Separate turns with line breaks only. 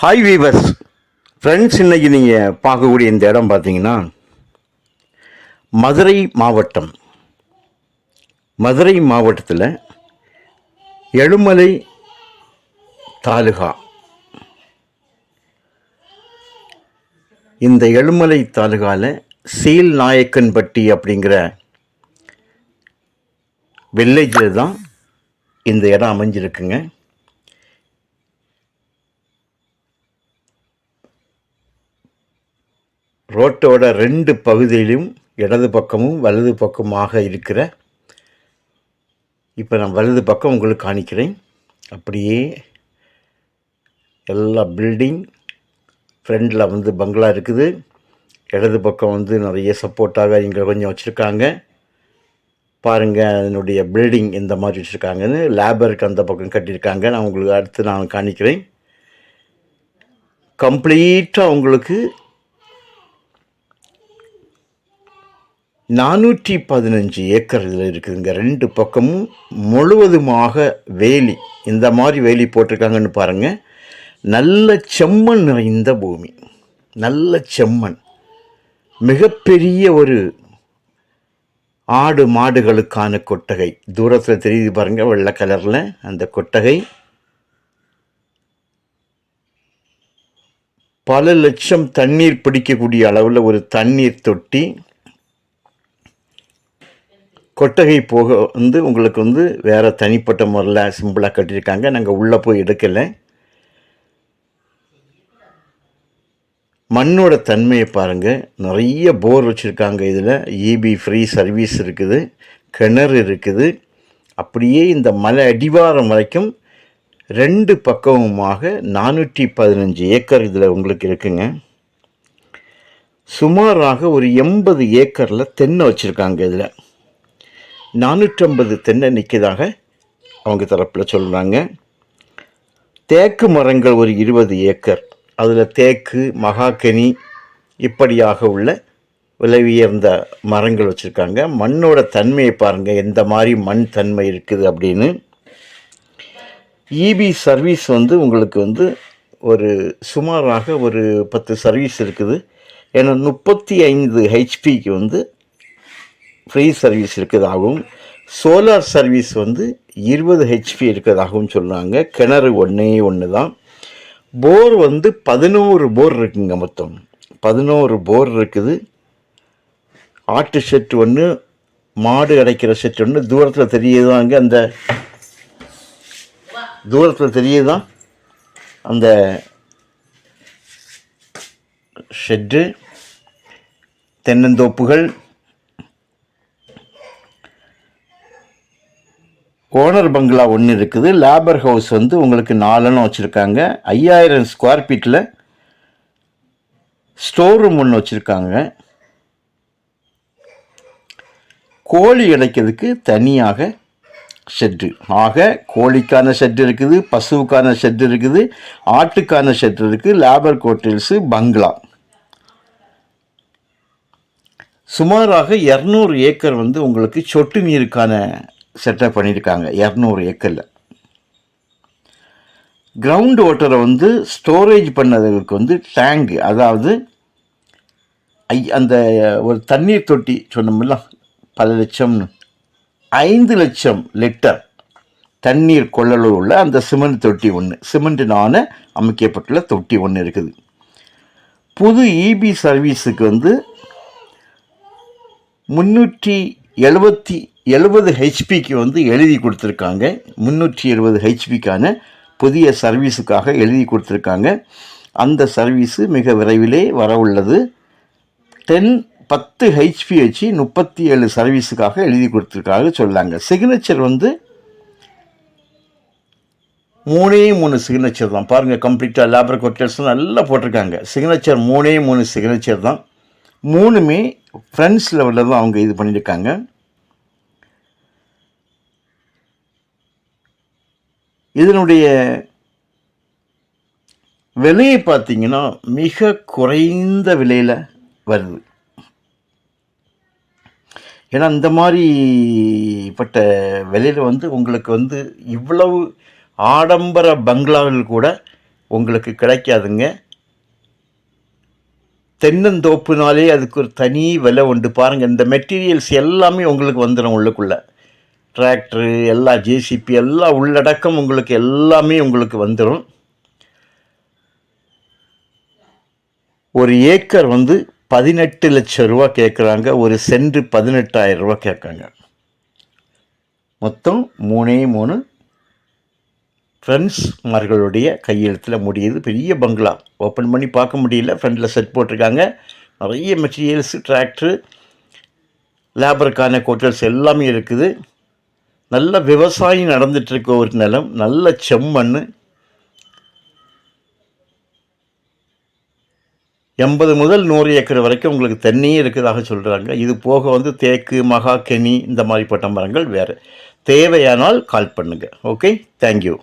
Hi viewers friends இன்றைக்கி நீங்கள் பார்க்கக்கூடிய இந்த இடம் பார்த்தீங்கன்னா மதுரை மாவட்டம். மதுரை மாவட்டத்தில் எழுமலை தாலுகா. இந்த எழுமலை தாலுகாவில் சீல் நாயக்கன்பட்டி அப்படிங்கிற வில்லேஜில் தான் இந்த இடம் அமைஞ்சிருக்குங்க. ரோட்டோட ரெண்டு பகுதியிலும் இடது பக்கமும் வலது பக்கமாக இருக்கிற இப்போ நான் வலது பக்கம் உங்களுக்கு காணிக்கிறேன். அப்படியே எல்லா பில்டிங் ஃப்ரண்டில் வந்து பங்களா இருக்குது. இடது பக்கம் வந்து நிறைய சப்போர்ட்டாக இங்கே கொஞ்சம் வச்சுருக்காங்க. பாருங்கள் அதனுடைய பில்டிங் இந்த மாதிரி வச்சுருக்காங்கன்னு லேபருக்கு அந்த பக்கம் கட்டியிருக்காங்க. நான் உங்களுக்கு அடுத்து நான் காணிக்கிறேன். கம்ப்ளீட்டாக உங்களுக்கு நானூற்றி பதினஞ்சு ஏக்கரில் இருக்குதுங்க. ரெண்டு பக்கமும் முழுவதுமாக வேலி. இந்த மாதிரி வேலி போட்டிருக்காங்கன்னு பாருங்கள் நல்ல செம்மண் நிறைந்த பூமி. நல்ல செம்மண். மிகப்பெரிய ஒரு ஆடு மாடுகளுக்கான கொட்டகை. தூரத்தில் தெரியுது பாருங்கள் வெள்ளை கலரில் அந்த கொட்டகை. பல லட்சம் தண்ணீர் பிடிக்கக்கூடிய அளவில் ஒரு தண்ணீர் தொட்டி. கொட்டகை போக வந்து உங்களுக்கு வந்து வேறு தனிப்பட்ட முறையில் சிம்பிளாக கட்டியிருக்காங்க. நாங்கள் உள்ளே போய் எடுக்கலை. மண்ணோட தன்மையை பாருங்கள் நிறைய போர் வச்சுருக்காங்க இதில். இபி ஃப்ரீ சர்வீஸ் இருக்குது. கிணறு இருக்குது. அப்படியே இந்த மலை அடிவாரம் வரைக்கும் ரெண்டு பக்கமுமாக நானூற்றி பதினஞ்சு ஏக்கர் இதில் உங்களுக்கு இருக்குங்க. சுமாராக ஒரு எண்பது ஏக்கரில் தென்னை வச்சுருக்காங்க இதில். நானூற்றம்பது தென்னை நிற்கதாக அவங்க தரப்பில் சொல்கிறாங்க தேக்கு மரங்கள் ஒரு இருபது ஏக்கர். அதில் தேக்கு மகாக்கனி இப்படியாக உள்ள விலை உயர்ந்த மரங்கள் வச்சுருக்காங்க. மண்ணோட தன்மையை பாருங்கள் எந்த மாதிரி மண் தன்மை இருக்குது அப்படின்னு. இபி சர்வீஸ் வந்து உங்களுக்கு வந்து ஒரு சுமாராக ஒரு பத்து சர்வீஸ் இருக்குது. ஏன்னா முப்பத்தி ஐந்து ஹெச்பிக்கு வந்து ஃப்ரீ சர்வீஸ் இருக்கிறதாகவும் சோலார் சர்வீஸ் வந்து இருபது ஹெச்பி இருக்கிறதாகவும் சொல்கிறாங்க கிணறு ஒன்றே ஒன்று தான் போர் வந்து பதினோரு போர் இருக்குங்க மொத்தம். பதினோரு போர் இருக்குது. ஆட்டு செட் ஒன்று மாடு அடைக்கிற செட் ஒன்று தூரத்தில் தெரியுதாங்க அந்த தூரத்தில் தெரியுதான் அந்த ஷெட்டு தென்னந்தோப்புகள் ஓனர் பங்களா ஒன்று இருக்குது. லேபர் ஹவுஸ் வந்து உங்களுக்கு நாலுன்னு வச்சுருக்காங்க. ஐயாயிரம் ஸ்கொயர் ஃபீட்டில் ஸ்டோர் ரூம் ஒன்று வச்சுருக்காங்க. கோழி இடைக்கிறதுக்கு தனியாக ஷெட்டு. ஆக கோழிக்கான ஷெட் இருக்குது பசுவுக்கான ஷெட் இருக்குது ஆட்டுக்கான ஷெட் இருக்குது லேபர் கோட்டில்ஸு பங்களா. சுமாராக இரநூறு ஏக்கர் வந்து உங்களுக்கு சொட்டு நீருக்கான செட்டப் பண்ணியிருக்காங்க. இரநூறு ஏக்கரில். கிரவுண்ட் வாட்டரை வந்து ஸ்டோரேஜ் பண்ணதுக்கு வந்து டேங்க் அதாவது ஐ அந்த ஒரு தண்ணீர் தொட்டி சொன்னோம்ல பல லட்சம்னு. ஐந்து லட்சம் லிட்டர் தண்ணீர் கொள்ளளவு உள்ள அந்த சிமெண்ட் தொட்டி ஒன்று சிமெண்ட்டினான அமைக்கப்பட்டுள்ள தொட்டி ஒன்று இருக்குது. புது இபி சர்வீஸுக்கு வந்து முந்நூற்றி எழுபத்தி எழுபது ஹெச்பிக்கு வந்து எழுதி கொடுத்துருக்காங்க. முந்நூற்றி எழுபது ஹெச்பிக்கான புதிய சர்வீஸுக்காக எழுதி கொடுத்துருக்காங்க. அந்த சர்வீஸு மிக விரைவிலே வர உள்ளது. டென் பத்து ஹெச்பி வச்சு முப்பத்தி ஏழு சர்வீஸுக்காக எழுதி கொடுத்துருக்காங்க சொல்லாங்க. சிக்னேச்சர் வந்து மூணே மூணு சிக்னேச்சர் தான். பாருங்கள் கம்ப்ளீட்டாக லேபர் ஹோட்டல்ஸ் நல்லா போட்டிருக்காங்க. சிக்னேச்சர் மூணே மூணு சிக்னேச்சர் தான். மூணுமே ஃப்ரெண்ட்ஸ் லெவலில் தான் அவங்க இது பண்ணியிருக்காங்க. இதனுடைய விலையை பார்த்தீங்கன்னா மிக குறைந்த விலையில் வருது. ஏன்னா இந்த மாதிரிப்பட்ட விலையில் வந்து உங்களுக்கு வந்து இவ்வளவு ஆடம்பர பங்களாவில் கூட உங்களுக்கு கிடைக்காதுங்க. தென்னந்தோப்புனாலே அதுக்கு ஒரு தனி விலை உண்டு. பாருங்கள் இந்த மெட்டீரியல்ஸ் எல்லாமே உங்களுக்கு வந்துடும் உள்ளுக்குள்ளே. டிராக்டரு எல்லா ஜேசிபி எல்லா உள்ளடக்கம் உங்களுக்கு எல்லாமே உங்களுக்கு வந்துடும் ஒரு ஏக்கர் வந்து பதினெட்டு லட்சம் ரூபா கேட்குறாங்க ஒரு சென்ட் பதினெட்டாயிரம் ரூபா கேட்குறாங்க மொத்தம் மூணே மூணு ஃப்ரெண்ட்ஸ் மார்களுடைய கையெழுத்தில் முடியுது. பெரிய பங்களா ஓப்பன் பண்ணி பார்க்க முடியல. ஃப்ரண்டில் செட் போட்டிருக்காங்க. நிறைய மெட்டீரியல்ஸ் டிராக்டரு லேபருக்கான கோட்டல்ஸ் எல்லாமே இருக்குது. நல்ல விவசாயம் நடந்துகிட்ருக்க ஒரு நிலம் நல்ல செம்மண் எண்பது முதல் நூறு ஏக்கர் வரைக்கும் உங்களுக்கு தண்ணியே இருக்கிறதாக சொல்கிறாங்க இது போக வந்து தேக்கு மகா கெனி இந்த மாதிரிப்பட்ட மரங்கள் வேறு. தேவையானால் கால் பண்ணுங்கள் ஓகே தேங்க்யூ